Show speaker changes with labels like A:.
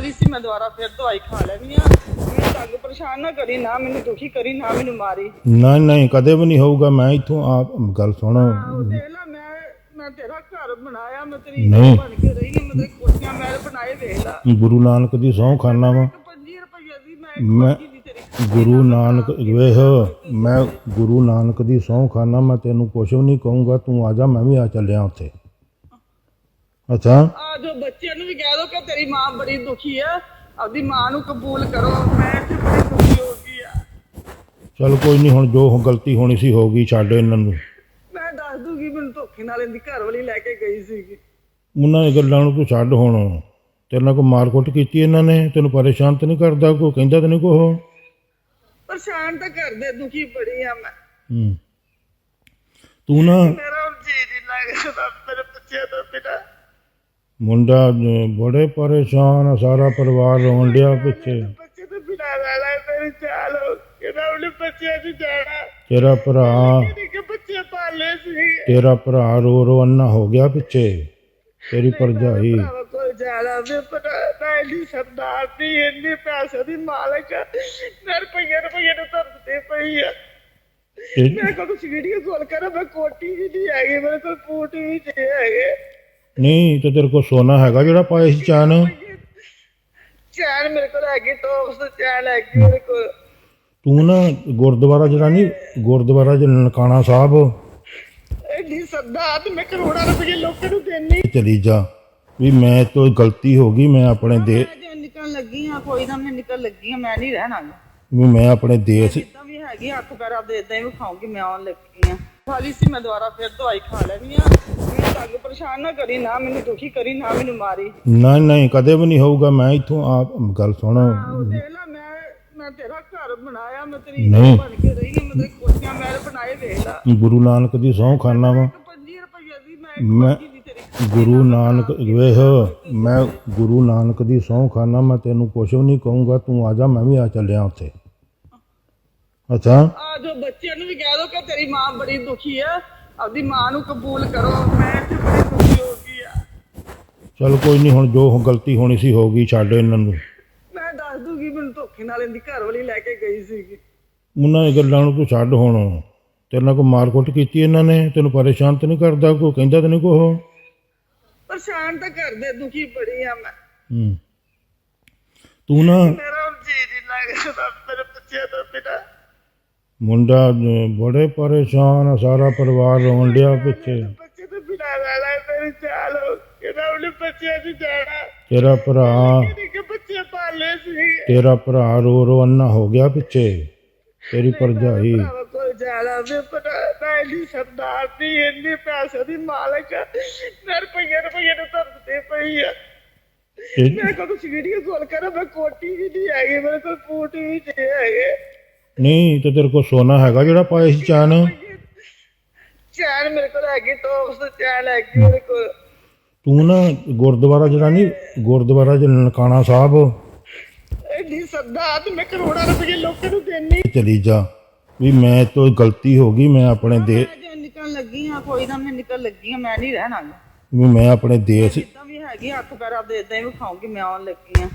A: ਲਈ ਸੀ ਮੈਂ ਦੁਬਾਰਾ ਫਿਰ ਦਵਾਈ ਖਾ ਲੈਣੀ ਆ ਮੈਨੂੰ ਤੰਗ ਪਰੇਸ਼ਾਨ ਨਾ ਕਰੀ ਨਾ ਮੈਨੂੰ ਦੁਖੀ ਕਰੀ ਨਾ ਮੈਨੂੰ ਮਾਰੀ।
B: ਨਹੀਂ ਨਹੀਂ ਕਦੇ ਵੀ ਨਹੀਂ ਹੋਊਗਾ ਮੈਂ ਇੱਥੋਂ ਆਪ ਗੱਲ ਸੁਣ।
A: ਦੇਖ ਲੈ ਮੈਂ ਮੈਂ ਤੇਰਾ ਘਰ ਬਣਾਇਆ ਮੈਂ ਤੇਰੀ
B: ਨਹੀਂ।
A: ਬਣ ਕੇ ਰਹੀ ਹਾਂ ਮੈਂ ਤੇਰੀ ਕੋਠੀਆਂ ਮਹਿਲ ਬਣਾਏ ਵੇਖ ਲੈ।
B: ਗੁਰੂ ਨਾਨਕ ਦੀ ਸਹੁੰ ਖਾਨਾ ਵਾ।
A: 25 ਰੁਪਏ ਦੀ ਮੈਂ
B: ਮੈਂ
A: ਇੱਕ ਦੀ ਤੇਰੀ
B: ਗੁਰੂ ਨਾਨਕ ਵੇਖ ਮੈਂ ਗੁਰੂ ਨਾਨਕ ਦੀ ਸਹੁੰ ਖਾਨਾ ਮੈਂ ਤੈਨੂੰ ਕੁਛ ਵੀ ਨਹੀਂ ਕਹੂੰਗਾ ਤੂੰ ਆ ਜਾ ਮੈਂ ਵੀ ਆ ਚੱਲਿਆ ਉੱਥੇ। ਅੱਛਾ।
A: ਆ ਜੋ ਬੱਚਿਆਂ ਨੂੰ ਵੀ ਕਹਿ ਦੋ ਕਿ ਤੇਰੀ ਮਾਂ ਬੜੀ ਦੁਖੀ ਆ ਆਪਦੀ ਮਾਂ ਨੂੰ ਕਬੂਲ ਕਰੋ ਮੈਂ ਤੇ ਬੜੀ ਦੁਖੀ ਹੋ ਗਈ ਆ।
B: ਚਲ ਕੋਈ ਨਹੀਂ ਹੁਣ ਜੋ ਗਲਤੀ ਹੋਣੀ ਸੀ ਹੋ ਗਈ ਛੱਡ ਇਹਨਾਂ ਨੂੰ।
A: ਮੈਂ ਦੱਸ ਦੂਗੀ ਮੈਨੂੰ ਧੋਖੇ ਨਾਲ ਇਹਦੀ ਘਰ ਵਾਲੀ ਲੈ ਕੇ ਗਈ ਸੀਗੀ।
B: ਉਹਨਾਂ ਦੀ ਗੱਲਾਂ ਨੂੰ ਤੂੰ ਛੱਡ ਹੁਣ। ਤੇਰੇ ਨਾਲ ਕੋਈ ਮਾਰਕੁੱਟ ਕੀਤੀ ਇਹਨਾਂ ਨੇ? ਤੈਨੂੰ ਪਰੇਸ਼ਾਨ ਤਾਂ ਨਹੀਂ ਕਰਦਾ ਕੋਈ? ਕਹਿੰਦਾ ਤਾਂ ਨਹੀਂ ਕੋਹ
A: ਪਰੇਸ਼ਾਨ ਤਾਂ ਕਰਦੇ ਦੁਖੀ ਬੜੀ ਆ ਮੈਂ।
B: ਹੂੰ। ਤੂੰ ਨਾ
A: ਮੇਰਾ ਹੁਣ ਜੀ ਨਹੀਂ ਲੱਗਦਾ ਮੇਰੇ ਬੱਚਿਆਂ ਤੋਂ ਬਿਨਾਂ।
B: ਮੁੰਡਾ ਅਹ, ਬੜੇ ਪਰੇਸ਼ਾਨ ਆ ਸਾਰਾ ਪਰਿਵਾਰ ਰੋਣ ਡਿਆ ਪਿੱਛੇ।
A: ਬੱਚੇ ਤੋਂ ਬਿਨਾਂ ਰਹਿਣਾ ਮੇਰੀ ਚਾਲ ਹੋ ਕਿਹੜਾ ਉਹਨੇ ਬੱਚਿਆਂ ਦੀ ਜਾਣਾ
B: ਤੇਰਾ ਭਰਾ
A: ਕਿ ਬੱਚੇ ਪਾਲੇ ਸੀ
B: ਤੇਰਾ ਭਰਾ ਰੋ ਰੋ ਅੰਨਾ ਹੋ ਗਿਆ ਪਿੱਛੇ। ਤੇਰੀ ਭਰਜਾਈ।
A: ਭਰਾਵਾਂ ਕੋਲ ਜਾਣਾ ਵੀ ਪਤਾ ਨਾ ਇੰਨੀ ਸਰਦਾਰ ਦੀ ਇੰਨੇ ਪੈਸੇ ਦੀ ਮਾਲਕ ਮੈਂ ਰੁਪਈਏ ਰੁਪਈਏ ਨੂੰ ਤਰਸਦੇ ਪਈ ਆ
B: ਤੇ-
A: ਮੈਂ ਕੋਲ ਕੁਛ ਵੀਡੀਓ ਕਾਲ ਕਰਾਂ ਮੈਂ ਕੋਟੀ ਵੀ ਨਹੀਂ ਹੈਗੀ ਮੇਰੇ ਕੋਲ ਬੂਟ ਵੀ ਨਹੀਂ ਹੈਗੇ।
B: ਨਹੀਂ ਤੇ ਤੇਰੇ ਕੋਲ ਸੋਨਾ ਹੈਗਾ ਜਿਹੜਾ ਪਾਇਆ ਸੀ ਚਾਨ?
A: ਚੈਨ ਮੇਰੇ ਕੋਲ ਹੈਗੀ ਟੋਪਸ ਚੈਨ ਹੈਗੀ ਮੇਰੇ ਕੋਲ।
B: ਤੂੰ ਨਾ ਗੁਰਦੁਆਰਾ ਜਿਹੜਾ ਨਹੀਂ ਗੁਰਦੁਆਰਾ ਜਿਹੜਾ ਨਨਕਾਣਾ ਸਾਹਿਬ।
A: ਇੰਨੀ ਸਰਦਾਰ ਤੇ ਮੈਂ ਕਰੋੜਾਂ ਰੁਪਏ ਲੋਕਾਂ ਨੂੰ ਦੇਣੀ।
B: ਚਲੀ ਜਾ। ਵੀ ਮੈਂ ਤੋਂ ਗਲਤੀ ਹੋ ਗਈ ਮੈਂ ਆਪਣੇ ਦੇ
A: ਨਿਕਲਣ ਲੱਗੀ ਆ ਕੋਈ ਨਾ ਮੈਂ ਨਿਕਲ ਲੱਗੀ ਆ ਮੈਂ ਨਹੀਂ ਰਹਿਣਾ।
B: ਵੀ ਮੈਂ ਆਪਣੇ ਦੇਸ਼
A: ਜਿੱਦਾਂ ਵੀ ਹੈਗੀ ਹੱਥ ਪੈਰ ਆਪਦੇ ਇਦਾਂ ਹੀ ਵਿਖਾਉਂਗੀ ਮੈਂ ਆਉਣ ਲੱਗੀ ਆ ਖਾਲੀ ਸੀ ਮੈਂ ਦੁਬਾਰਾ ਫਿਰ ਦਵਾਈ ਖਾ ਲੈਣੀ ਆ ਮੈਨੂੰ ਤੰਗ ਪਰੇਸ਼ਾਨ ਨਾ ਕਰੀ ਨਾ ਮੈਨੂੰ ਦੁਖੀ ਕਰੀ ਨਾ ਮੈਨੂੰ ਮਾਰੀ।
B: ਨਹੀਂ ਨਹੀਂ ਕਦੇ ਵੀ ਨਹੀਂ ਹੋਊਗਾ ਮੈਂ ਇੱਥੋਂ ਆਪ ਗੱਲ ਸੁਣ।
A: ਦੇਖ ਲੈ ਮੈਂ ਮੈਂ ਤੇਰਾ ਘਰ ਬਣਾਇਆ ਮੈਂ ਤੇਰੀ
B: ਨਹੀਂ।
A: ਬਣ ਕੇ ਰਹੀ ਹਾਂ ਮੈਂ ਤੇਰੀ ਕੋਠੀਆਂ ਮਹਿਲ ਬਣਾਏ ਵੇਖ ਲੈ।
B: ਗੁਰੂ ਨਾਨਕ ਦੀ ਸਹੁੰ ਖਾਨਾ ਵਾ।
A: 25 ਰੁਪਏ ਦੀ ਮੈਂ
B: ਮੈਂ
A: ਇੱਕ ਦੀ ਤੇਰੀ
B: ਗੁਰੂ ਨਾਨਕ ਵੇਖ ਮੈਂ ਗੁਰੂ ਨਾਨਕ ਦੀ ਸਹੁੰ ਖਾਨਾ ਮੈਂ ਤੈਨੂੰ ਕੁਛ ਵੀ ਨਹੀਂ ਕਹੂੰਗਾ ਤੂੰ ਆ ਜਾ ਮੈਂ ਵੀ ਆ ਚੱਲਿਆ ਉੱਥੇ। ਅੱਛਾ।
A: ਆ ਜੋ ਬੱਚਿਆਂ ਨੂੰ ਵੀ ਕਹਿ ਦੋ ਕਿ ਤੇਰੀ ਮਾਂ ਬੜੀ ਦੁਖੀ ਆ ਆਪਦੀ ਮਾਂ ਨੂੰ ਕਬੂਲ ਕਰੋ ਮੈਂ ਤੇ ਬੜੀ ਦੁਖੀ ਹੋ ਗਈ ਆ।
B: ਚਲ ਕੋਈ ਨਹੀਂ ਹੁਣ ਜੋ ਗਲਤੀ ਹੋਣੀ ਸੀ ਹੋ ਗਈ ਛੱਡ ਇਹਨਾਂ ਨੂੰ।
A: ਮੈਂ ਦੱਸ ਦੂਗੀ ਮੈਨੂੰ ਧੋਖੇ ਨਾਲ ਇਹਦੀ ਘਰ ਵਾਲੀ ਲੈ ਕੇ ਗਈ ਸੀਗੀ।
B: ਉਹਨਾਂ ਦੀ ਗੱਲਾਂ ਨੂੰ ਤੂੰ ਛੱਡ ਹੁਣ। ਤੇਰੇ ਨਾਲ ਕੋਈ ਮਾਰਕੁੱਟ ਕੀਤੀ ਇਹਨਾਂ ਨੇ? ਤੈਨੂੰ ਪਰੇਸ਼ਾਨ ਤਾਂ ਨਹੀਂ ਕਰਦਾ ਕੋਈ? ਕਹਿੰਦਾ ਤਾਂ ਨਹੀਂ ਕੋਹ
A: ਪਰੇਸ਼ਾਨ ਤਾਂ ਕਰਦੇ ਦੁਖੀ ਬੜੀ ਆ ਮੈਂ।
B: ਹੂੰ। ਤੂੰ ਨਾ
A: ਮੇਰਾ ਹੁਣ ਜੀ ਨਹੀਂ ਲੱਗਦਾ ਮੇਰੇ ਬੱਚਿਆਂ ਤੋਂ ਬਿਨਾਂ
B: ਮੁੰਡਾ ਬੜੇ ਪਰੇਸ਼ਾਨ ਆ ਸਾਰਾ ਪਰਿਵਾਰ ਰੋਣ ਡਿਆ ਪਿੱਛੇ।
A: ਬੱਚੇ ਤੋਂ ਬਿਨਾਂ ਰਹਿਣਾ ਮੇਰੀ ਚਾਲ ਹੋ ਕਿਹੜਾ ਉਹਨੇ ਬੱਚਿਆਂ ਦੀ ਜਾਣਾ
B: ਤੇਰਾ ਭਰਾ
A: ਕਿ ਬੱਚੇ ਪਾਲੇ ਸੀ
B: ਤੇਰਾ ਭਰਾ ਰੋ ਰੋ ਅੰਨਾ ਹੋ ਗਿਆ ਪਿੱਛੇ। ਤੇਰੀ ਭਰਜਾਈ।
A: ਭਰਾਵਾਂ ਜਾਣਾ ਵੀ ਪਤਾ ਨਾ ਸਰਦਾਰ ਦੀ ਇੰਨੇ ਪੈਸੇ ਦੀ ਮਾਲਕ ਮੈਂ ਰੁਪਈਏ ਰੁਪਈਏ ਨੂੰ ਤਰਸਦੇ ਪਈ ਆ
B: ਤੇ-
A: ਮੈਂ ਕੋਲ ਕੁਛ ਵੀਡੀਓ ਕਾਲ ਕਰਾਂ ਮੈਂ ਕੋਟੀ ਵੀ ਨਹੀਂ ਹੈਗੀ ਮੇਰੇ ਕੋਲ ਬੂਟ ਵੀ ਨਹੀਂ ਹੈਗੇ।
B: ਨਹੀਂ ਤੇ ਤੇਰੇ ਕੋਲ ਸੋਨਾ ਹੈਗਾ ਜਿਹੜਾ ਪਾਇਆ ਸੀ ਚਾਨ?
A: ਚੈਨ ਮੇਰੇ ਕੋਲ ਹੈਗੀ ਤੇ ਚੈਨ ਹੈਗੀ ਮੇਰੇ ਕੋਲ।
B: ਤੂੰ ਨਾ ਗੁਰਦੁਆਰਾ ਜਿਹੜਾ ਨਹੀਂ ਗੁਰਦੁਆਰਾ ਜਿਹੜਾ ਨਨਕਾਣਾ ਸਾਹਿਬ।
A: ਇੰਨੀ ਸਰਦਾਰ ਤੇ ਮੈਂ ਕਰੋੜਾਂ ਰੁਪਏ ਲੋਕਾਂ ਨੂੰ ਦੇਣੀ।
B: ਚਲੀ ਜਾ। ਵੀ ਮੈਂ ਤੋਂ ਗਲਤੀ ਹੋ ਗਈ ਮੈਂ ਆਪਣੇ ਦੇ
A: ਨਿਕਲਣ ਲੱਗੀ ਆ ਕੋਈ ਨਾ ਮੈਂ ਨਿਕਲ ਲੱਗੀ ਆ ਮੈਂ ਨਹੀਂ ਰਹਿਣਾ।
B: ਵੀ ਮੈਂ ਆਪਣੇ ਦੇਸ਼
A: ਜਿੱਦਾਂ ਵੀ ਹੈਗੀ ਹੱਥ ਪੈਰ ਆਪਦੇ ਇਦਾਂ ਹੀ ਵਿਖਾਉਂਗੀ ਮੈਂ ਆਉਣ ਲੱਗੀ ਆ